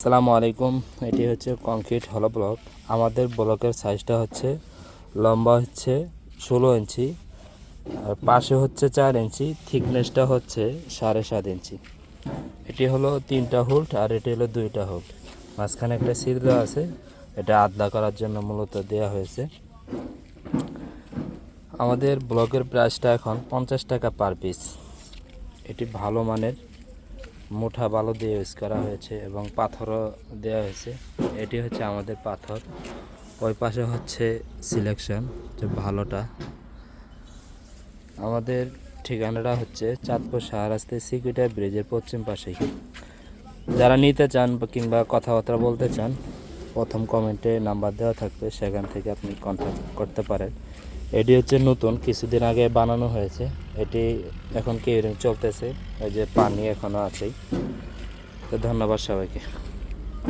আসসালামু আলাইকুম, এটি হচ্ছে কংক্রিট হলো ব্লক। আমাদের ব্লকের সাইজটা হচ্ছে, লম্বা হচ্ছে ষোলো ইঞ্চি, আর পাশে হচ্ছে চার ইঞ্চি, থিকনেসটা হচ্ছে সাড়ে সাত ইঞ্চি। এটি হলো তিনটা হোল্ড আর এটি হলো দুইটা হোল্ড মাঝখানে একটা সিল দেওয়া আছে, এটা আদলা করার জন্য মূলত দেওয়া হয়েছে। আমাদের ব্লকের প্রাইসটা এখন পঞ্চাশ টাকা পার পিস। এটি ভালো মানের মুঠা বালু দিয়ে ইউজ করা হয়েছে এবং পাথরও দেওয়া হয়েছে। এটি হচ্ছে আমাদের পাথর। ওই পাশে হচ্ছে সিলেকশন যে ভালোটা। আমাদের ঠিকানাটা হচ্ছে চাঁদপুর শাহরাস্তে সিকিউরিটি ব্রিজের পশ্চিম পাশেই যারা নিতে চান কিংবা কথাবার্তা বলতে চান, প্রথম কমেন্টে নাম্বার দেওয়া থাকবে। সেখান থেকে আপনি কন্ট্যাক্ট করতে পারেন। এটি হচ্ছে নতুন, কিছুদিন আগে বানানো হয়েছে। এটি এখন কি চলতেছে। এই যে পানি এখনও আছেই। তো ধন্যবাদ সবাইকে।